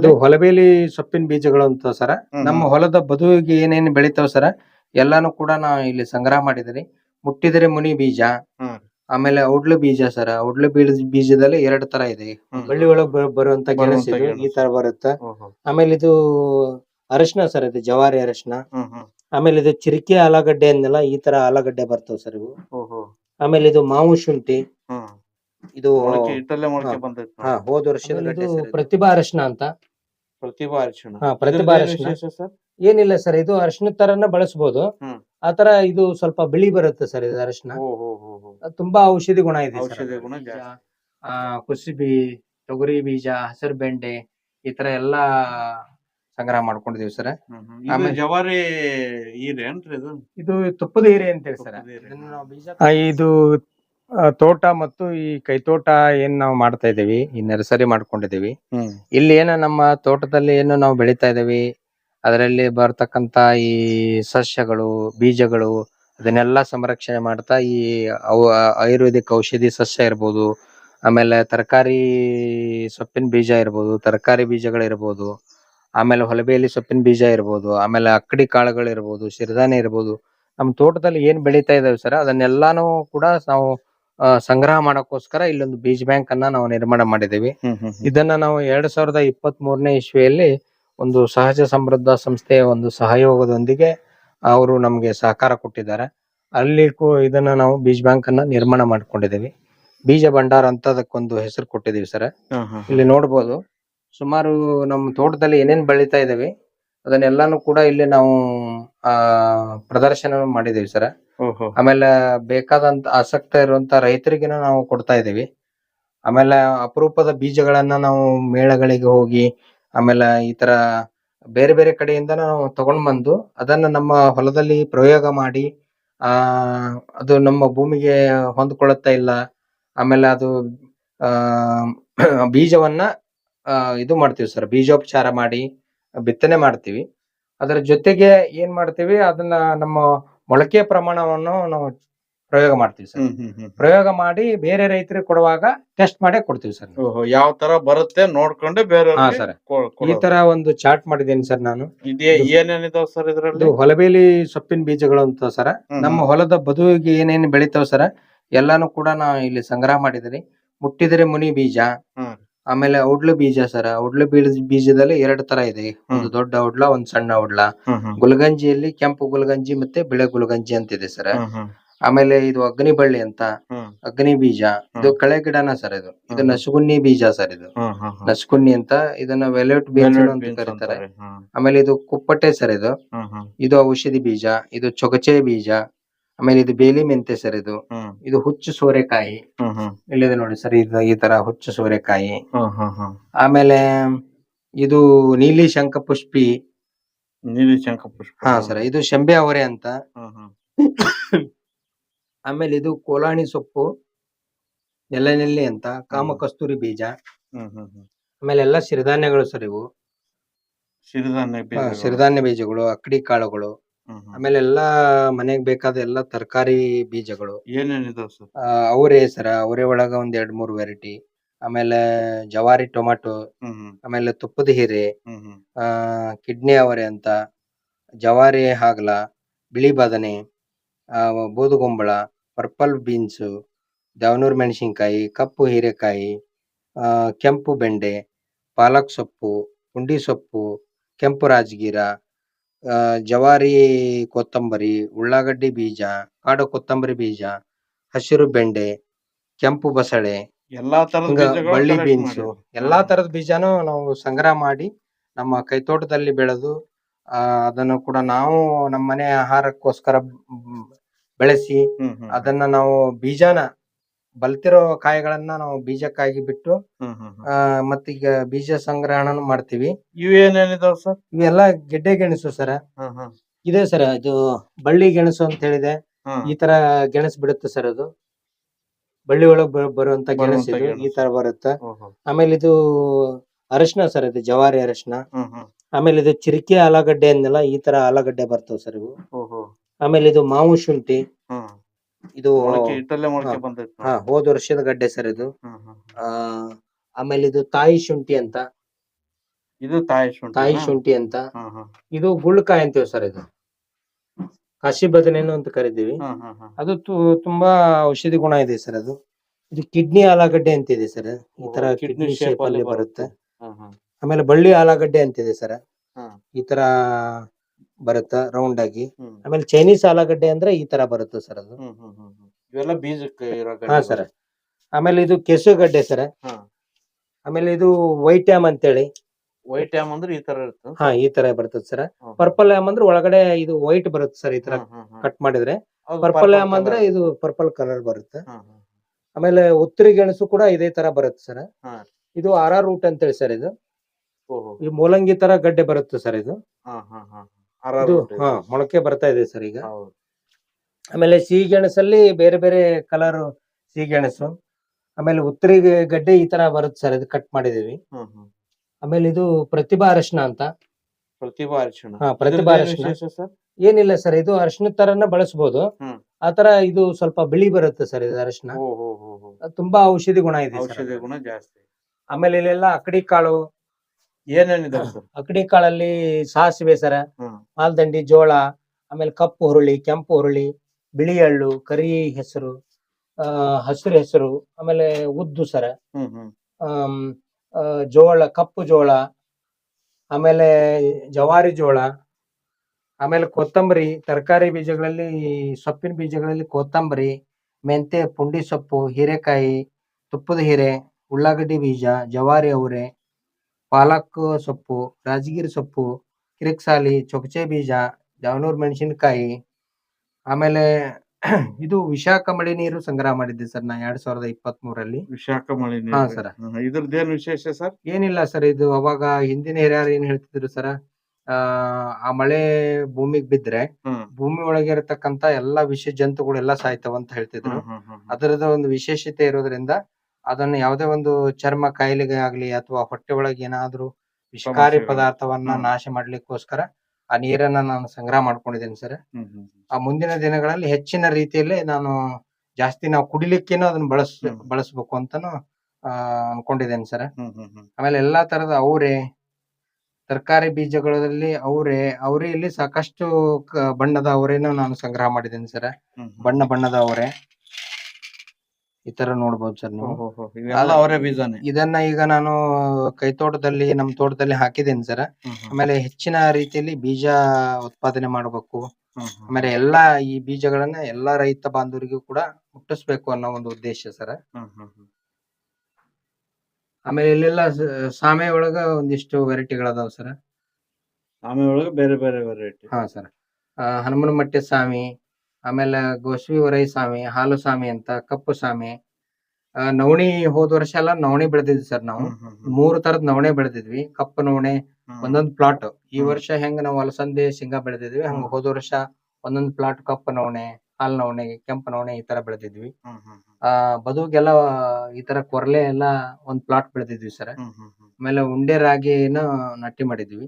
ಇದು ಹೊಲಬೇಲಿ ಸೊಪ್ಪಿನ ಬೀಜಗಳು ಅಂತ ಸರ. ನಮ್ಮ ಹೊಲದ ಬದುವಿಗೆ ಏನೇನ್ ಬೆಳಿತಾವ ಸರ ಎಲ್ಲಾನು ಕೂಡ ನಾ ಇಲ್ಲಿ ಸಂಗ್ರಹ ಮಾಡಿದಿರಿ ಮುಟ್ಟಿದರೆ ಮುನಿ ಬೀಜ ಆಮೇಲೆ ಔಡ್ಲು ಬೀಜ ಸರ. ಔಡ್ಲು ಬೀಜ ಬೀಜದಲ್ಲಿ ಎರಡು ತರ ಇದೆ. ಬಳ್ಳಿ ಒಳಗ್ ಬರುವಂತ ಗೆಣಸು ಇದು. ಈ ತರ ಬರುತ್ತೆ. ಆಮೇಲೆ ಇದು ಅರಶಿನ ಸರ್ ಇದು ಜವಾರಿ ಅರಿಶಿನ. ಆಮೇಲೆ ಇದು ಚಿರಿಕೆ ಆಲೂಗಡ್ಡೆ ಅಂದಲ್ಲ ಈ ತರ ಆಲೂಗಡ್ಡೆ ಬರ್ತಾವ ಸರ್ ಇವು. ಆಮೇಲೆ ಇದು ಮಾವು ಶುಂಠಿ. ಇದು ಹಾ. ಹೋದ ಇದು. ಪ್ರತಿಭಾ ಅರಶಿನ ಅಂತ. ಪ್ರತಿಭಾ ಅರಿಶಿಣ ಹಾ, ಪ್ರತಿಭಾ ಅರಿಶಿಣ. ವಿಶೇಷ ಸರ್ ಏನಿಲ್ಲ ಸರ್ ಇದು ಅರಿಶಿನ ತರನ ಬಳಸಬಹುದು ಹ್ಮ್. ಆತರ ಇದು ಸ್ವಲ್ಪ ಬಿಳಿ ಬರುತ್ತೆ ಸರ್ ಇದು ಅರಿಶಿನ ಓ ಹೋ ಹೋ ಹೋ ತುಂಬಾ ಔಷಧಿ ಗುಣ ಇದೆ ಸರ್ ಔಷಧಿ ಗುಣ ಜಾಸ್ತಿ. ಆ ಕುಸುಬಿ ತೊಗರಿ ಬೀಜ ಹಸಿರು ಬೆಂಡೆ ಈ ತರ ಎಲ್ಲಾ ಸಂಗ್ರಹ ಮಾಡ್ಕೊಂಡಿದೀವಿ ಸರ್ ಹ್ಮ್ ಹ್ಮ್. ಇದು ಆಮೇಲೆ- ಜವಾರಿ ಇದು ಇದು ತುಪ್ಪದ ಹೀರೆ ಅಂತೇಳಿ ಸರ್ ತುಪ್ಪದ ಹೀರೆ. ಇದನ್ನ ನಾವು ಬೀಜ ಆ, ಇದು ಆ, ತೋಟ ಮತ್ತು ಈ ಕೈತೋಟ ಏನ್ ನಾವು ಮಾಡ್ತಾ ಇದೀವಿ ಈ ನರ್ಸರಿ ಮಾಡ್ಕೊಂಡಿದೀವಿ ಹ್ಮ್. ಇಲ್ಲಿ ಏನು ನಮ್ಮ ತೋಟದಲ್ಲಿ ಏನು ನಾವು ಬೆಳಿತಾ ಇದೀವಿ ಅದರಲ್ಲಿ ಬರ್ತಕ್ಕಂತ ಈ ಸಸ್ಯಗಳು ಬೀಜಗಳು ಅದನ್ನೆಲ್ಲ ಸಂರಕ್ಷಣೆ ಮಾಡ್ತಾ ಈ ಅವು ಆಯುರ್ವೇದಿಕ್ ಔಷಧಿ ಸಸ್ಯ ಇರ್ಬೋದು ಆಮೇಲೆ ತರಕಾರಿ ಸೊಪ್ಪಿನ ಬೀಜ ಇರ್ಬೋದು ತರಕಾರಿ ಬೀಜಗಳಿರ್ಬೋದು ಆಮೇಲೆ ಹೊಲಬೇಲಿ ಸೊಪ್ಪಿನ ಬೀಜ ಇರ್ಬೋದು ಆಮೇಲೆ ಅಕ್ಕಡಿ ಕಾಳುಗಳಿರ್ಬೋದು ಸಿರಿಧಾನ್ಯ ಇರ್ಬೋದು ನಮ್ಮ ತೋಟದಲ್ಲಿ ಏನ್ ಬೆಳೀತಾ ಇದಾವೆ ಸರ್ ಅದನ್ನೆಲ್ಲಾನು ಕೂಡ ನಾವು ಸಂಗ್ರಹ ಮಾಡಕ್ಕೋಸ್ಕರ ಇಲ್ಲೊಂದು ಬೀಜ ಬ್ಯಾಂಕ್ ಅನ್ನ ನಾವು ನಿರ್ಮಾಣ ಮಾಡಿದ್ದೀವಿ. ಇದನ್ನ ನಾವು ಎರಡ್ ಸಾವಿರದ ಇಪ್ಪತ್ತ್ ಮೂರನೇ ಇಸ್ವಿಯಲ್ಲಿ ಒಂದು ಸಹಜ ಸಮೃದ್ಧ ಸಂಸ್ಥೆಯ ಒಂದು ಸಹಯೋಗದೊಂದಿಗೆ ಅವರು ನಮಗೆ ಸಹಕಾರ ಕೊಟ್ಟಿದ್ದಾರೆ. ಅಲ್ಲಿ ಇದನ್ನ ನಾವು ಬೀಜ ಬ್ಯಾಂಕ್ ಅನ್ನ ನಿರ್ಮಾಣ ಮಾಡ್ಕೊಂಡಿದ್ದೀವಿ. ಬೀಜ ಭಂಡಾರ ಅಂತ ಅದಕ್ಕೊಂದು ಹೆಸರು ಕೊಟ್ಟಿದೀವಿ ಸರ್. ಇಲ್ಲಿ ನೋಡ್ಬೋದು. ಸುಮಾರು ನಮ್ಮ ತೋಟದಲ್ಲಿ ಏನೇನ್ ಬೆಳಿತಾ ಇದಾವೆ ಅದನ್ನೆಲ್ಲಾನು ಕೂಡ ಇಲ್ಲಿ ನಾವು ಪ್ರದರ್ಶನ ಮಾಡಿದೀವಿ ಸರ್. ಆಮೇಲೆ ಬೇಕಾದಂತ ಆಸಕ್ತ ಇರುವಂತ ರೈತರಿಗೆನ ನಾವು ಕೊಡ್ತಾ ಇದೀವಿ ಆಮೇಲೆ ಅಪರೂಪದ ಬೀಜಗಳನ್ನ ನಾವು ಮೇಳಗಳಿಗೆ ಹೋಗಿ ಆಮೇಲೆ ಈ ತರ ಬೇರೆ ಬೇರೆ ಕಡೆಯಿಂದ ನಾವು ತಗೊಂಡ್ ಬಂದು ಅದನ್ನ ನಮ್ಮ ಹೊಲದಲ್ಲಿ ಪ್ರಯೋಗ ಮಾಡಿ ಆ ಅದು ನಮ್ಮ ಭೂಮಿಗೆ ಹೊಂದ್ಕೊಳ್ಳುತ್ತಾ ಇಲ್ಲ. ಆಮೇಲೆ ಅದು ಆ ಬೀಜವನ್ನ ಆ ಇದು ಮಾಡ್ತೀವಿ ಸರ್. ಬೀಜೋಪಚಾರ ಮಾಡಿ ಬಿತ್ತನೆ ಮಾಡ್ತೀವಿ. ಅದರ ಜೊತೆಗೆ ಏನ್ ಮಾಡ್ತೀವಿ? ಅದನ್ನ ನಮ್ಮ ಮೊಳಕೆ ಪ್ರಮಾಣವನ್ನು ನಾವು ಪ್ರಯೋಗ ಮಾಡ್ತೀವಿ ಸರ್. ಪ್ರಯೋಗ ಮಾಡಿ ಬೇರೆ ರೈತರಿಗೆ ಕೊಡುವಾಗ ಟೆಸ್ಟ್ ಮಾಡಿ ಕೊಡ್ತೀವಿ ಸರ್ ಯಾವ ತರ ಬರುತ್ತೆ ನೋಡ್ಕೊಂಡು ಬೇರೆ ಹಾ ಸರ್. ಈ ತರ ಒಂದು ಚಾರ್ಟ್ ಮಾಡಿದ್ದೀನಿ ಸರ್ ನಾನು. ಏನೇನಿದಾವ್ ಸರ್ ಇದರಲ್ಲಿ? ಹೊಲಬೇಲಿ ಸೊಪ್ಪಿನ ಬೀಜಗಳು ಅಂತ ಸರ್. ನಮ್ಮ ಹೊಲದ ಬದುವಿಗೆ ಏನೇನು ಬೆಳಿತಾವ ಸರ್? ಎಲ್ಲಾನು ಕೂಡ ನಾವು ಇಲ್ಲಿ ಸಂಗ್ರಹ ಮಾಡಿದ್ರಿ ಮುಟ್ಟಿದರೆ ಮುನಿ ಬೀಜ. ಆಮೇಲೆ ಔಡ್ಲು ಬೀಜ ಸರ ಔಡ್ಲು ಬೀಜ ಬೀಜದಲ್ಲಿ ಎರಡು ತರ ಇದೆ. ಒಂದು ದೊಡ್ಡ ಔಡ್ಲ ಒಂದು ಸಣ್ಣ ಔಡ್ಲ. ಗುಲಗಂಜಿಯಲ್ಲಿ ಕೆಂಪು ಗುಲ್ಗಂಜಿ ಮತ್ತೆ ಬಿಳೆ ಗುಲ್ಗಂಜಿ ಅಂತ ಇದೆ ಸರ್. ಆಮೇಲೆ ಇದು ಅಗ್ನಿ ಬಳ್ಳಿ ಅಂತ ಅಗ್ನಿ ಬೀಜ. ಇದು ಕಳೆ ಗಿಡನ ಸರ್ ಇದು? ಇದು. ನಸುಗುನ್ನಿ ಬೀಜ ಸರ್ ಇದು. ನಸುಗುನ್ನಿ ಅಂತ ಇದನ್ನ ವೆಲೆಟ್ ಬೀಜ ಅಂತ ಕರೀತಾರೆ. ಆಮೇಲೆ ಇದು ಕುಪ್ಪಟ್ಟೆ ಸರ್ ಇದು. ಇದು ಔಷಧಿ ಬೀಜ ಇದು ಚೊಗಚೆ ಬೀಜ ಆಮೇಲೆ ಇದು ಬೇಲಿ ಮೆಂತೆ ಸರ್ ಇದು ಹ್ಮ್ ಇದು ಹುಚ್ಚು ಸೋರೆಕಾಯಿ ಹ್ಮ್ ಹ್ಮ್. ಇಲ್ಲಿದೆ ನೋಡಿ ಸರ್ ಇದು ಈ ತರ ಹುಚ್ಚು ಸೋರೆಕಾಯಿ ಹ್ಮ್ ಹ್ಮ್ ಹ್ಮ್. ಆಮೇಲೆ ಇದು ನೀಲಿ ಶಂಖಪುಷ್ಪಿ ನೀಲಿ ಶಂಖ ಪುಷ್ಪ ಹಾ ಸರ್ ಇದು ಶಂಬೆ ಅವರೆ ಅಂತ ಹ್ಮ್ ಹ್ಮ್. ಆಮೇಲೆ ಇದು ಕೋಲಾಣಿ ಸೊಪ್ಪು ನೆಲನೆಲ್ಲಿ ಅಂತ ಕಾಮ ಕಸ್ತೂರಿ ಬೀಜ ಹ್ಮ್ ಹ್ಮ್ ಹ್ಮ್. ಆಮೇಲೆ ಎಲ್ಲ ಸಿರಿಧಾನ್ಯಗಳು ಸರ್ ಇವು ಸಿರಿಧಾನ್ಯ ಬೀಜಗಳು. ಸಿರಿಧಾನ್ಯ ಬೀಜಗಳು ಅಕ್ಕಡಿ ಕಾಳುಗಳು. ಆಮೇಲೆ ಎಲ್ಲಾ ಮನೆಗ್ ಬೇಕಾದ ಎಲ್ಲಾ ತರಕಾರಿ ಬೀಜಗಳು ಏನೇನಿದಾವ್ ಸರ್ ಆ, ಅವರೆ ಸರ ಅವರೆ ಒಳಗ ಒಂದ್ ಎರಡ್ ಮೂರ್ ವೆರೈಟಿ ಆಮೇಲೆ ಜವಾರಿ ಟೊಮಾಟೊ ಹ್ಮ್ ಹ್ಮ್. ಆಮೇಲೆ ತುಪ್ಪದ ಹೀರೆ ಹ್ಮ್ ಹ್ಮ್. ಆ ಕಿಡ್ನಿ ಅವರೆ ಅಂತ ಜವಾರಿ ಹಾಗಲ ಬಿಳಿ ಬದನೆ ಆ ಬೂದುಗೊಂಬಳ ಪರ್ಪಲ್ ಬೀನ್ಸ್ ದ್ಯಾವನೂರ್ ಮೆಣಸಿನಕಾಯಿ ಕಪ್ಪು ಹೀರೆಕಾಯಿ ಆ ಕೆಂಪು ಬೆಂಡೆ ಪಾಲಕ್ ಸೊಪ್ಪು ಪುಂಡಿ ಸೊಪ್ಪು ಕೆಂಪು ರಾಜಗಿರ ಜವಾರಿ ಕೊತ್ತಂಬರಿ ಉಳ್ಳಾಗಡ್ಡಿ ಬೀಜ ಕಾಡು ಕೊತ್ತಂಬರಿ ಬೀಜ ಹಸಿರು ಬೆಂಡೆ ಕೆಂಪು ಬಸಳೆ ಎಲ್ಲಾ ತರದ ಬೀಜಗಳು ಬಳ್ಳಿ collect ಬೀನ್ಸ್ ಮಾಡಿರಿ. ಎಲ್ಲಾ ತರದ ಬೀಜಾನು ನಾವು ಸಂಗ್ರಹ ಮಾಡಿ ನಮ್ಮ ಕೈತೋಟದಲ್ಲಿ ಬೆಳೆದು ಆ ಅದನ್ನು ಕೂಡ ನಾವು ನಮ್ಮ ಮನೆ ಆಹಾರಕ್ಕೋಸ್ಕರ ಬೆಳೆಸಿ ಹ್ಮ್ ಹ್ಮ್. ಅದನ್ನ ನಾವು ಬೀಜನ ಬಲ್ತಿರೋ ಕಾಯಿಗಳನ್ನ ನಾವು ಬೀಜಕ್ಕಾಗಿ ಬಿಟ್ಟು ಹ್ಮ್ ಹ್ಮ್ ಹ್ಮ್. ಆ ಮತ್ತೀಗ ಬೀಜ ಸಂಗ್ರಹಣನು ಮಾಡ್ತೀವಿ ಇವ್ ಏನೇನಿದಾವ್ ಸರ್ ಇವೆಲ್ಲ ಗೆಡ್ಡೆ ಗೆಣಸು ಸರ ಹ್ಮ್ ಹ್ಮ್. ಇದೆ ಸರ್ ಇದು ಬಳ್ಳಿ ಗೆಣಸು ಅಂತ ಹೇಳಿದೆ ಹ್ಮ್. ಈ ತರ ಗೆಣಸು ಬಿಡುತ್ತೆ ಸರ್ ಅದು ಬಳ್ಳಿ ಒಳಗ್ ಬ- ಬರುವಂತ ಗೆಣಸು ಬರುವಂತ ಇದು ಈ. ತರ ಬರುತ್ತೆ ಓಹೋ. ಆಮೇಲೆ ಇದು ಅರಶಿನ ಸರ್ ಇದು ಜವಾರಿ ಅರಿಶಿನ ಹ್ಮ್ ಹ್ಮ್. ಆಮೇಲೆ ಇದು ಚಿರಿಕೆ ಆಲೂಗಡ್ಡೆ ಅಂದೆಲ್ಲ ಈ ತರ ಆಲೂಗಡ್ಡೆ ಬರ್ತವೆ ಸರ್ ಇವು ಓಹೋ. ಆಮೇಲೆ ಇದು ಮಾವು ಶುಂಠಿ ಹ್ಮ್. ಇದು ಮೊಳಕೆ ಇಟ್ಟಲ್ಲೇ ಮೊಳಕೆ ಹಾ. ಬಂದೈತೆ ಹಾ ಹೋದ ವರ್ಷದ ಗಡ್ಡೆ ಸರ್ ಇದು. ಹ್ಮ್ ಹ್ಮ್. ಆ ಆಮೇಲೆ ಇದು ತಾಯಿ ಶುಂಠಿ ಅಂತ. ಇದು ತಾಯಿ ಶುಂಠಿ ತಾಯಿ ಶುಂಠಿ ಅಂತ. ಇದು ಗುಳ್ಕಾಯಿ ಅಂತೀವಿ ಸರ್ ಇದು. ಕಾಶಿ ಬದನೇನು ಅಂತ ಕರಿತೀವಿ. ಅದು ತು- ತುಂಬಾ ಔಷಧಿ ಗುಣ ಇದೆ ಸರ್ ಅದು. ಇದು ಕಿಡ್ನಿ ಆಲೂಗಡ್ಡೆ ಅಂತಿದೆ ಸರ್. ಈ ತರ ಓ, kidney ಕಿಡ್ನಿ shape ಶೇಪ್ ಅಲ್ಲಿ ಅಲ್ಲಿ ಬರುತ್ತೆ. ಆಮೇಲೆ ಬಳ್ಳಿ ಆಲೂಗಡ್ಡೆ ಅಂತಿದೆ ಸರ್. ಹಾ. ಈ ತರ ಬರುತ್ತ ರೌಂಡ್ ಆಗಿ? ಆಮೇಲೆ ಚೈನೀಸ್ ಆಲೂಗಡ್ಡೆ ಅಂದ್ರೆ ಈ ತರ ಬರುತ್ತೆ ಸರ್ ಅದು. ಹ್ಮ್ ಹ್ಮ್ ಹ್ಮ್ ಹ್ಮ್. ಇವೆಲ್ಲ ಬೀಜಕ್ಕೆ ಇರೋ ಹಾ ಸರ್. ಆಮೇಲೆ ಇದು ಕೆಸುಗಡ್ಡೆ ಸರ್. ಹಾ. ಆಮೇಲೆ ಇದು ವೈಟ್ ಆಮ್ ಅಂತೇಳಿ. ವೈಟ್ ಆಮ್ ಅಂದ್ರೆ ಈ ತರ ಇರುತ್ತೆ? ಹಾ ಈ ತರ ಬರ್ತದೆ ಸರ್. ಹ್ಮ್. ಪರ್ಪಲ್ ಆಮ್ ಅಂದ್ರೆ ಒಳಗಡೆ ಇದು ವೈಟ್ ಬರುತ್ತೆ ಸರ್ ಈ ತರ ಹ್ಮ್ ಹ್ಮ್ ಹ್ಮ್. ಕಟ್ ಮಾಡಿದ್ರೆ. ಹೌದು, ಪರ್ಪಲ್ ಆಮ್ ಅಂದ್ರೆ colour. ಇದು ಪರ್ಪಲ್ ಕಲರ್ ಬರುತ್ತೆ. ಆಮೇಲೆ ಉತ್ತರಿ ಗೆಣಸು ಕೂಡ ಇದೇ ತರ ಬರುತ್ತೆ ಸರ್. ಹಾ. ಇದು ಆರ್ ಆರ್ ರೂಟ್ ಅಂತೇಳಿ ಸರ್ ಇದು. ಓಹೋ. ಈ ಮೂಲಂಗಿ ತರ ಗಡ್ಡೆ ಬರುತ್ತೆ ಸರ್ ಇದು. ಹಾ ಹಾ ಹಾ. ಇದು ಹಾ ಮೊಳಕೆ ಬರ್ತಾ ಇದೆ ಸರ್ ಈಗ. ಹೌದು. ಆಮೇಲೆ ಸಿಹಿ ಗೆಣಸಲ್ಲಿ ಬೇರೆ ಬೇರೆ ಕಲರ್ ಸಿಹಿ ಗೆಣಸು. ಆಮೇಲೆ ಉತ್ತರಿ ಗಡ್ಡೆ ಈ ತರ ಬರುತ್ತೆ ಸರ್ ಇದು ಕಟ್ ಮಾಡಿದೀವಿ ಹ್ಮ್ ಹ್ಮ್. ಆಮೇಲೆ ಇದು ಪ್ರತಿಭಾ ಅರಶಿನ ಅಂತ. ಪ್ರತಿಭಾ ಅರಿಶಿಣ. ಹಾ, ಪ್ರತಿಭಾ ಸರ್? ಏನಿಲ್ಲ ಸರ್ ಇದು ಅರಶಿನ ತರನ ಬಳಸಬಹುದು ಹ್ಮ್. ಆತರ ಇದು ಸ್ವಲ್ಪ ಬಿಳಿ ಬರುತ್ತೆ ಸರ್ ಇದು ಅರಶಿನ ಓ ಹೋ ಹೋ ಹೋ ತುಂಬಾ ಔಷಧಿ ಗುಣ ಇದೆ ಔಷಧಿ ಗುಣ ಜಾಸ್ತಿ. ಆಮೇಲೆ ಇಲ್ಲೆಲ್ಲ ಅಕಡಿ ಕಾಳು ಏನೇನಿದಾವೆ ಸರ್ ಅಕಡಿ ಕಾಳಲ್ಲಿ ಸಾಸಿವೆ ಸರ ಹ್ಮ್. ಮಾಲ್ದಂಡಿ ಜೋಳ ಆಮೇಲೆ ಕಪ್ಪು ಹುರುಳಿ ಕೆಂಪು ಹುರುಳಿ ಬಿಳಿ ಎಳ್ಳು ಕರಿ ಹೆಸರು ಆ ಹಸಿರು ಹೆಸರು ಆಮೇಲೆ ಉದ್ದು ಸರ ಹ್ಮ್ ಹ್ಮ್. ಆಮ್, ಆ, ಜೋಳ ಕಪ್ಪು ಜೋಳ ಆಮೇಲೆ ಜವಾರಿ ಜೋಳ ಆಮೇಲೆ ಕೊತ್ತಂಬರಿ ತರಕಾರಿ ಬೀಜಗಳಲ್ಲಿ ಸೊಪ್ಪಿನ ಬೀಜಗಳಲ್ಲಿ ಕೊತ್ತಂಬರಿ ಮೆಂತೆ ಪುಂಡಿ ಸೊಪ್ಪು ಹೀರೆಕಾಯಿ ತುಪ್ಪದ ಹೀರೆ ಉಳ್ಳಾಗಡ್ಡಿ ಬೀಜ ಜವಾರಿ ಅವರೆ ಪಾಲಕ್ ಸೊಪ್ಪು ರಾಜಗಿರಿ ಸೊಪ್ಪು ಕಿರಿಕ್ಸಾಲಿ ಚೊಕ್ಚೆ ಬೀಜ ಜಾವನೂರ್ ಮೆಣಸಿನಕಾಯಿ ಆಮೇಲೆ ಇದು ವಿಶಾಖ ಮಳೆ ನೀರು ಸಂಗ್ರಹ ಮಾಡಿದ್ದೆ ಸರ್ ನಾ ಎರಡ್ ಸಾವಿರದ ಇಪ್ಪತ್ತ್ ಮೂರಲ್ಲಿ ವಿಶಾಖ ಮಳೆ ಹಾ, ಸರ್. ಇದ್ರದ್ದೇನ್ ವಿಶೇಷ ಸರ್? ಏನಿಲ್ಲ ಸರ್ ಇದು ಅವಾಗ ಹಿಂದಿನ ಹಿರಿಯರು ಏನ್ ಹೇಳ್ತಿದ್ರು ಸರ್ ಆ ಆ ಮಳೆ ಭೂಮಿಗ್ ಬಿದ್ರೆ ಹ್ಮ್. ಭೂಮಿ ಒಳಗೆ ಇರತಕ್ಕಂತ ಎಲ್ಲಾ ವಿಷ ಜಂತುಗಳು ಎಲ್ಲಾ ಸಾಯ್ತಾವ ಅಂತ ಹೇಳ್ತಿದ್ರು. ಹ್ಮ್ ಹ್ಮ್ ಹ್ಮ್ ಅದರದ ಒಂದು ವಿಶೇಷತೆ ಇರೋದ್ರಿಂದ ಅದನ್ನ ಯಾವುದೇ ಒಂದು ಚರ್ಮ ಕಾಯಿಲೆಗೆ ಆಗ್ಲಿ ಅಥವಾ ಹೊಟ್ಟೆ ಒಳಗೆ ಏನಾದ್ರೂ ವಿಷಕಾರಿ. ಪದಾರ್ಥವನ್ನ ನಾಶ ಮಾಡ್ಲಿಕ್ಕೋಸ್ಕರ ಆ ನೀರನ್ನ ನಾನು ಸಂಗ್ರಹ ಮಾಡ್ಕೊಂಡಿದ್ದೇನೆ ಸರ್. ಆ ಮುಂದಿನ ದಿನಗಳಲ್ಲಿ ಹೆಚ್ಚಿನ ರೀತಿಯಲ್ಲಿ ನಾನು ಜಾಸ್ತಿ ನಾವು ಕುಡಿಲಿಕ್ಕೇನು ಅದನ್ನ ಬಳಸ್ ಬಳಸಬೇಕು ಅಂತಾನು ಆ ಅನ್ಕೊಂಡಿದ್ದೇನೆ ಸರ್. ಆಮೇಲೆ ಎಲ್ಲಾ ತರದ ಅವರೆ ತರಕಾರಿ ಬೀಜಗಳಲ್ಲಿ ಅವರೆ ಅವರೆಯಲ್ಲಿ ಸಾಕಷ್ಟು ಬಣ್ಣದ ಅವರೇನು ನಾನು ಸಂಗ್ರಹ ಮಾಡಿದ್ದೇನೆ ಸರ್. ಬಣ್ಣ ಬಣ್ಣದ ಅವರೆ. ಈ ತರ ನೋಡ್ಬೋದು ಸರ್ ನೀವು. ಇವೆಲ್ಲ ಅವರೇ ಬೀಜನೇ ಇದನ್ನ ಈಗ ನಾನು ಕೈ ತೋಟದಲ್ಲಿ ನಮ್ ತೋಟದಲ್ಲಿ ಹಾಕಿದ್ದೇನೆ ಸರ್. ಆಮೇಲೆ ಹೆಚ್ಚಿನ ರೀತಿಯಲ್ಲಿ ಬೀಜ ಉತ್ಪಾದನೆ ಮಾಡಬೇಕು. ಆಮೇಲೆ ಎಲ್ಲಾ ಈ ಬೀಜಗಳನ್ನ ಎಲ್ಲಾ ರೈತ ಬಾಂಧವರಿಗೂ ಕೂಡ ಮುಟ್ಟಿಸ್ಬೇಕು ಅನ್ನೋ ಒಂದು ಉದ್ದೇಶ ಸರ್. ಆಮೇಲೆ ಇಲ್ಲೆಲ್ಲ ಸಾಮೆ ಒಳಗ ಒಂದಿಷ್ಟು ವೆರೈಟಿಗಳದಾವ ಸರ್ ಸಾಮೆ ಒಳಗೆ ಬೇರೆ ಬೇರೆ ವೆರೈಟಿ ಹಾ ಸರ್ ಹನುಮನ ಮಟ್ಟೆ ಸಾಮಿ ಆಮೇಲೆ ಗೋಸ್ವಿ ವರೈ ಸ್ವಾಮಿ ಹಾಲು ಸ್ವಾಮಿ ಅಂತ ಕಪ್ಪು ಸ್ವಾಮಿ ನವಣಿ ಹೋದ ವರ್ಷ ಎಲ್ಲ ನವಣಿ ಬೆಳೆದಿದ್ವಿ ಸರ್ ನಾವು. ಮೂರು ತರದ್ ನವಣೆ ಬೆಳೆದಿದ್ವಿ ಕಪ್ಪು ನವಣೆ ಒಂದೊಂದ್ ಪ್ಲಾಟ್ ಈ ವರ್ಷ ಹೆಂಗ್ ನಾವು ಅಲಸಂದೆ ಶೇಂಗಾ ಬೆಳೆದಿದ್ವಿ ಹಂಗ. ಹೋದ ವರ್ಷ ಒಂದೊಂದ್ ಪ್ಲಾಟ್ ಕಪ್ಪು ನವಣೆ ಹಾಲ್ ನವಣೆ ಕೆಂಪು ನವಣೆ ಈ ತರ ಬೆಳೆದಿದ್ವಿ. ಆ ಬದುಗೆಲ್ಲ ಈ ತರ ಕೊರಲೆ ಎಲ್ಲ ಒಂದ್ ಪ್ಲಾಟ್ ಬೆಳೆದಿದ್ವಿ ಸರ್. ಆಮೇಲೆ ಉಂಡೆ ರಾಗಿನ ನಟ್ಟಿ ಮಾಡಿದ್ವಿ.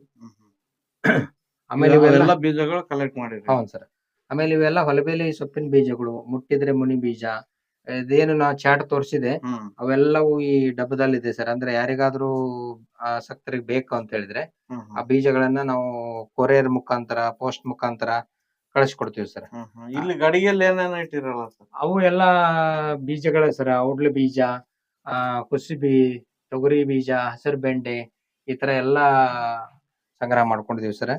ಆಮೇಲೆ ಬೀಜಗಳು ಕಲೆಕ್ಟ್ ಮಾಡಿದ್ವಿ ಹೌದ್ ಸರ್. ಆಮೇಲೆ ಇವೆಲ್ಲ ಹೊಲಬೇಲಿ ಸೊಪ್ಪಿನ ಬೀಜಗಳು ಮುಟ್ಟಿದ್ರೆ ಮುನಿ ಬೀಜ ಇದೇನು ನಾ ಚಾಟ್ ತೋರಿಸಿದೆ ಅವೆಲ್ಲವೂ ಈ ಡಬ್ಬದಲ್ಲಿದೆ ಸರ್. ಅಂದ್ರೆ ಯಾರಿಗಾದ್ರೂ ಆಸಕ್ತರಿಗೆ ಬೇಕು ಅಂತ ಹೇಳಿದ್ರೆ ಆ ಬೀಜಗಳನ್ನ ನಾವು ಕೊರಿಯರ್ ಮುಖಾಂತರ ಪೋಸ್ಟ್ ಮುಖಾಂತರ ಕಳಿಸ್ಕೊಡ್ತೀವಿ ಸರ್. ಇಲ್ಲಿ ಗಡಿಗೆಯಲ್ಲಿ ಏನೇನು ಇಟ್ಟಿರಲ್ಲ ಸರ್? ಅವು ಎಲ್ಲಾ ಬೀಜಗಳೇ ಸರ್. ಔಡ್ಲೆ ಬೀಜ ಆ ಕುಸುಬಿ ತೊಗರಿ ಬೀಜ ಹಸಿರು ಬೆಂಡೆ ಈ ತರ ಎಲ್ಲಾ ಸಂಗ್ರಹ ಮಾಡ್ಕೊಂಡಿದೀವಿ ಸರ್.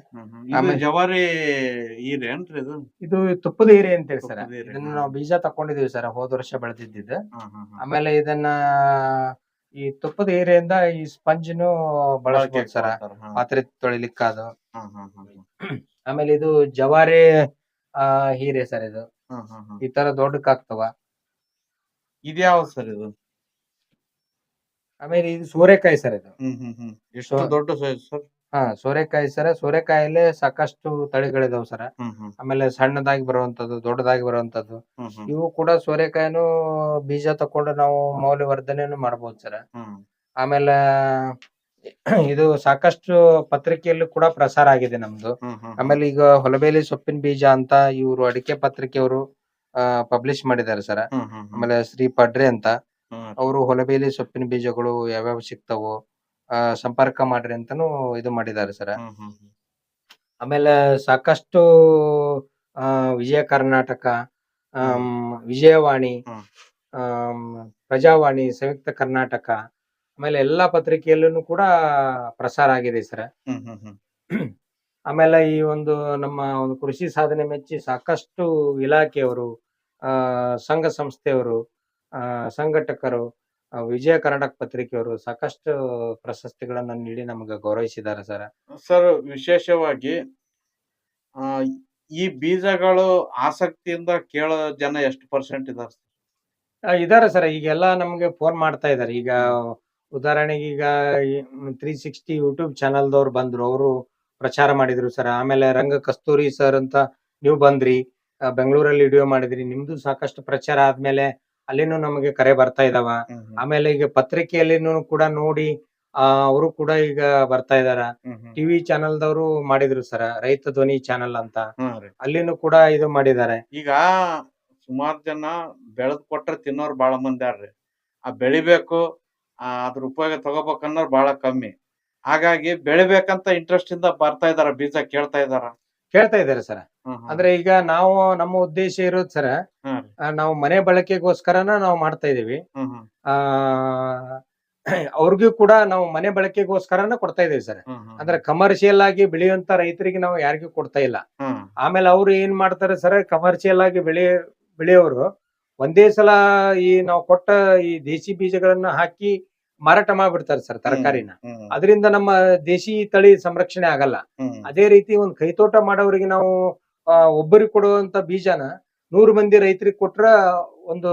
ಆಮೇಲೆ- ಜವಾರಿ ಹೀರೆ ಏನ್ರಿ ಇದು? ಇದು ತುಪ್ಪದ ಹೀರೆ ಅಂತೇಳಿ ಸರ್. ತುಪ್ಪದ ಹೀರೆ, ಇದನ್ನ ನಾವು ಬೀಜ ತಕೊಂಡಿದೀವಿ ಸರ್ ಹೋದ ವರ್ಷ ಬೆಳೆದಿದ್ದು. ಆಮೇಲೆ ಇದನ್ನ ಈ ತುಪ್ಪದ ಹೀರೆಯಿಂದ ಈ ಸ್ಪಂಜ್ನು ಬಳಸ್ಬೋದು ಬಳಕೆ ಸರ್. ಪಾತ್ರೆ ತೊಳಿಲಿಕ್ಕಾದು. ಆಮೇಲೆ ಇದು ಜವಾರಿ ಆ ಹೀರೆ ಸರ್ ಇದು. ಈ ತರ ದೊಡ್ಡಕ್ಕಾಗ್ತವ ಇದ್ಯಾವ ಸರ್ ಇದು? ಆಮೇಲೆ ಇದು ಸೋರೆಕಾಯಿ ಸರ್ ಇದು. ಹ್ಮ್ ಹ್ಮ್ ಹ್ಮ್. ಎಷ್ಟು ಸೊ- ದೊಡ್ಡ ಸೈಜ್ ಸರ್? ಹಾ ಸೋರೆಕಾಯಿ ಸರ ಸೋರೆಕಾಯಲ್ಲೇ ಸಾಕಷ್ಟು ತಳಿಗಳಿದಾವ್ ಸರ. ಹ್ಮ್ ಹ್ಮ್. ಆಮೇಲೆ ಸಣ್ಣದಾಗಿ ಬರುವಂತದ್ದು ದೊಡ್ಡದಾಗಿ ಬರುವಂತದ್ದು ಹ್ಮ್ ಹ್ಮ್. ಇವು ಕೂಡ ಸೋರೆಕಾಯಿನೂ ಬೀಜ ತಕೊಂಡು ನಾವು ಮೌಲ್ಯವರ್ಧನೆನು ಮಾಡಬಹುದು ಸರ. ಹ್ಮ್. ಆಮೇಲೆ ಇದು ಸಾಕಷ್ಟು ಪತ್ರಿಕೆಯಲ್ಲೂ ಕೂಡ ಪ್ರಸಾರ ಆಗಿದೆ ನಮ್ದು. ಹ್ಮ್ ಹ್ಮ್ ಆಮೇಲೆ ಈಗ ಹೊಲಬೇಲಿ ಸೊಪ್ಪಿನ ಬೀಜ ಅಂತ ಇವರು ಅಡಿಕೆ ಪತ್ರಿಕೆಯವರು ಪಬ್ಲಿಷ್ ಮಾಡಿದ್ದಾರೆ ಸರ್. ಹ್ಮ್ ಹ್ಮ್ ಹ್ಮ್. ಆಮೇಲೆ ಶ್ರೀ ಪಡ್ರೆ ಅಂತ. ಹ್ಮ್. ಅವರು ಹೊಲಬೇಲಿ ಸೊಪ್ಪಿನ ಬೀಜಗಳು ಯಾವ್ಯಾವ ಸಿಗ್ತಾವೋ ಸಂಪರ್ಕ ಮಾಡ್ರಿ ಅಂತಾನು ಇದು ಮಾಡಿದ್ದಾರೆ ಸರ್. ಆಮೇಲೆ ಸಾಕಷ್ಟು ಆ, ವಿಜಯ ಕರ್ನಾಟಕ ವಿಜಯವಾಣಿ. ಪ್ರಜಾವಾಣಿ ಸಂಯುಕ್ತ ಕರ್ನಾಟಕ ಆಮೇಲೆ ಎಲ್ಲಾ ಪತ್ರಿಕೆಯಲ್ಲೂ ಕೂಡ ಪ್ರಸಾರ ಆಗಿದೆ ಸರ್. ಆಮೇಲೆ ಈ ಒಂದು ನಮ್ಮ ಒಂದು ಕೃಷಿ ಸಾಧನೆ ಮೆಚ್ಚಿ ಸಾಕಷ್ಟು ಇಲಾಖೆಯವರು ಆ ಸಂಘ ಸಂಸ್ಥೆಯವರು ಆ ಸಂಘಟಕರು ವಿಜಯ ಕರ್ನಾಟಕ ಪತ್ರಿಕೆಯವರು ಸಾಕಷ್ಟು ಪ್ರಶಸ್ತಿಗಳನ್ನ ನೀಡಿ ನಮಗೆ ಗೌರವಿಸಿದ್ದಾರೆ ಸರ್. ಸರ್ ವಿಶೇಷವಾಗಿ ಆ, ಈ ಬೀಜಗಳು ಆಸಕ್ತಿಯಿಂದ ಕೇಳೋ ಜನ ಎಷ್ಟು ಪರ್ಸೆಂಟ್ ಇದಾರೆ ಇದಾರೆ ಸರ್. ಈಗೆಲ್ಲ ನಮ್ಗೆ ಫೋನ್ ಮಾಡ್ತಾ ಇದಾರೆ. ಈಗ ಉದಾಹರಣೆಗೆ ಈಗ ತ್ರೀ ಸಿಕ್ಸ್ಟಿ ಯೂಟ್ಯೂಬ್ ಚಾನಲ್ದವ್ರು ಬಂದ್ರು. ಅವರು ಪ್ರಚಾರ ಮಾಡಿದ್ರು ಸರ್. ಆಮೇಲೆ ರಂಗ ಕಸ್ತೂರಿ ಸರ್ ಅಂತ ನೀವು ಬಂದ್ರಿ. ಆ, ಬೆಂಗಳೂರಲ್ಲಿ ವಿಡಿಯೋ ಮಾಡಿದ್ರಿ. ನಿಮ್ದು ಸಾಕಷ್ಟು ಪ್ರಚಾರ ಆದ್ಮೇಲೆ ಅಲ್ಲಿನೂ ನಮಗೆ ಕರೆ ಬರ್ತಾ ಇದಾವ. ಆಮೇಲೆ ಈಗ ಪತ್ರಿಕೆಯಲ್ಲಿನೂ ಕೂಡ ನೋಡಿ ಆ ಅವರು ಕೂಡ ಈಗ ಬರ್ತಾ ಇದಾರ. ಟಿವಿ ಚಾನೆಲ್ ದವರು ಮಾಡಿದ್ರು ಸರ್ ರೈತ ಧ್ವನಿ ಚಾನೆಲ್ ಅಂತ. ಅಲ್ಲಿನೂ ಕೂಡ ಇದು ಮಾಡಿದ್ದಾರೆ. ಈಗ ಸುಮಾರು ಜನ ಬೆಳೆದ್ ಕೊಟ್ರೆ ತಿನ್ನೋರು ಬಾಳ ಮಂದಿ ಯಾರ್ರಿ ಆ ಬೆಳಿಬೇಕು ಆ ಅದ್ರ ಉಪಯೋಗ ತಗೋಬೇಕು ಅನ್ನೋರು ಬಾಳ ಕಮ್ಮಿ. ಹಾಗಾಗಿ ಬೆಳಿಬೇಕಂತ ಇಂಟ್ರೆಸ್ಟ್ ಇಂದ ಬರ್ತಾ ಇದಾರ ಬೀಜ ಕೇಳ್ತಾ ಇದಾರ. ಕೇಳ್ತಾ ಇದಾರೆ ಸರ್. ಅಂದ್ರೆ ಈಗ ನಾವು ನಮ್ಮ ಉದ್ದೇಶ ಇರೋದ್ ಸರ ನಾವು ಮನೆ ಬಳಕೆಗೋಸ್ಕರನ ನಾವು ಮಾಡ್ತಾ ಇದೀವಿ. ಆ ಅವ್ರಿಗೂ ಕೂಡ ನಾವು ಮನೆ ಬಳಕೆಗೋಸ್ಕರನ ಕೊಡ್ತಾ ಇದೀವಿ ಸರ್. ಅಂದ್ರೆ ಕಮರ್ಷಿಯಲ್ ಆಗಿ ಬೆಳೆಯುವಂತ ರೈತರಿಗೆ ನಾವು ಯಾರಿಗೂ ಕೊಡ್ತಾ ಇಲ್ಲ. ಆಮೇಲೆ ಅವ್ರು ಏನ್ ಮಾಡ್ತಾರೆ ಸರ್ ಕಮರ್ಷಿಯಲ್ ಆಗಿ ಬೆಳೆ ಬೆಳೆಯೋರು ಒಂದೇ ಸಲ ಈ ನಾವು ಕೊಟ್ಟ ಈ ದೇಸಿ ಬೀಜಗಳನ್ನ ಹಾಕಿ ಮಾರಾಟ ಮಾಡ್ಬಿಡ್ತಾರೆ ಸರ್ ತರಕಾರಿನ. ಅದರಿಂದ ನಮ್ಮ ದೇಶಿ ತಳಿ ಸಂರಕ್ಷಣೆ ಆಗಲ್ಲ. ಅದೇ ರೀತಿ ಒಂದು ಕೈತೋಟ ಮಾಡೋರಿಗೆ ನಾವು ಆ, ಒಬ್ಬರಿಗೆ ಕೊಡುವಂತ ಬೀಜನ ನೂರು ಮಂದಿ ರೈತರಿಗೆ ಕೊಟ್ರ ಒಂದು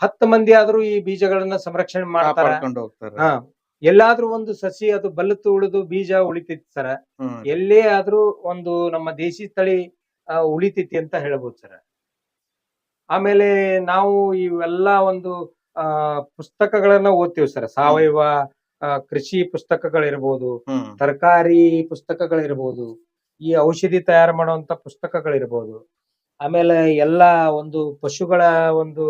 ಹತ್ತು ಮಂದಿ ಆದ್ರೂ ಈ ಬೀಜಗಳನ್ನ ಸಂರಕ್ಷಣೆ ಮಾಡ್ತಾರ. ಕಾಪಾಡ್ಕೊಂಡು ಹೋಗ್ತಾರೆ. ಹಾ ಎಲ್ಲಾದ್ರೂ ಒಂದು ಸಸಿ ಅದು ಬಲ್ಲತ್ತು ಉಳಿದು ಬೀಜ ಉಳಿತೈತಿ ಸರ. ಹ್ಮ್. ಎಲ್ಲೇ ಆದ್ರೂ ಒಂದು ನಮ್ಮ ದೇಶಿ ತಳಿ ಆ, ಉಳಿತೈತಿ ಅಂತ ಹೇಳ್ಬೋದು ಸರ. ಆಮೇಲೆ ನಾವು ಇವೆಲ್ಲ ಒಂದು ಆ ಪುಸ್ತಕಗಳನ್ನ ಓದ್ತೀವಿ ಸರ್. ಸಾವಯವ ಆ, ಕೃಷಿ ಪುಸ್ತಕಗಳಿರ್ಬೋದು ಹ್ಮ್. ತರಕಾರಿ ಪುಸ್ತಕಗಳಿರ್ಬೋದು ಈ ಔಷಧಿ ತಯಾರು ಮಾಡುವಂತ ಪುಸ್ತಕಗಳಿರ್ಬೋದು. ಆಮೇಲೆ ಎಲ್ಲ ಒಂದು ಪಶುಗಳ ಒಂದು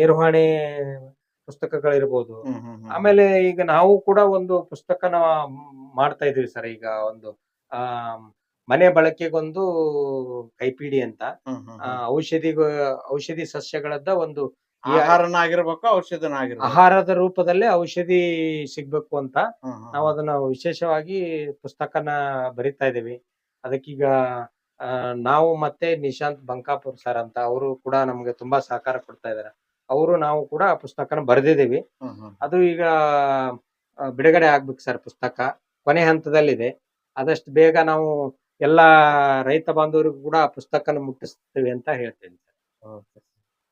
ನಿರ್ವಹಣೆ ಪುಸ್ತಕಗಳಿರ್ಬೋದು. ಆಮೇಲೆ ಈಗ ನಾವು ಕೂಡ ಒಂದು ಪುಸ್ತಕನ ಮಾಡ್ತಾ ಇದೀವಿ ಸರ್. ಈಗ ಒಂದು ಆ ಮನೆ ಬಳಕೆಗೊಂದು ಕೈಪಿಡಿ ಅಂತ. ಔಷಧಿ ಔಷಧಿ ಸಸ್ಯಗಳದ್ದ ಒಂದು ಆಹಾರನ ಆಗಿರ್ಬೇಕು ಔಷಧನ ಆಗಿರ್ಬೇಕು ಆಹಾರದ ರೂಪದಲ್ಲಿ ಔಷಧಿ ಸಿಗ್ಬೇಕು ಅಂತ ಹ್ಮ್ ಹ್ಮ್. ನಾವು ಅದನ್ನ ವಿಶೇಷವಾಗಿ ಪುಸ್ತಕನ ಬರಿತಾ ಇದೀವಿ ಅದಕ್ಕೀಗ ಆ, ನಾವು ಮತ್ತೆ ನಿಶಾಂತ್ ಬಂಕಾಪುರ್ ಸರ್ ಅಂತ ಅವರು ಕೂಡ ನಮ್ಗೆ ತುಂಬಾ ಸಹಕಾರ ಕೊಡ್ತಾ ಇದ್ದಾರೆ. ಅವರು ನಾವು ಕೂಡ ಆ ಪುಸ್ತಕನ ಬರೆದಿದ್ದೀವಿ. ಹ್ಮ್ ಹ್ಮ್. ಅದು ಈಗ ಆ, ಬಿಡುಗಡೆ ಆಗ್ಬೇಕು ಸರ್ ಪುಸ್ತಕ. ಕೊನೆ ಹಂತದಲ್ಲಿದೆ. ಆದಷ್ಟು ಬೇಗ ನಾವು ಎಲ್ಲಾ ರೈತ ಬಾಂಧವರಿಗೂ ಕೂಡ ಆ ಪುಸ್ತಕನ ಮುಟ್ಟಿಸ್ತೀವಿ ಅಂತ ಹೇಳ್ತೇನೆ ಓಕೆ.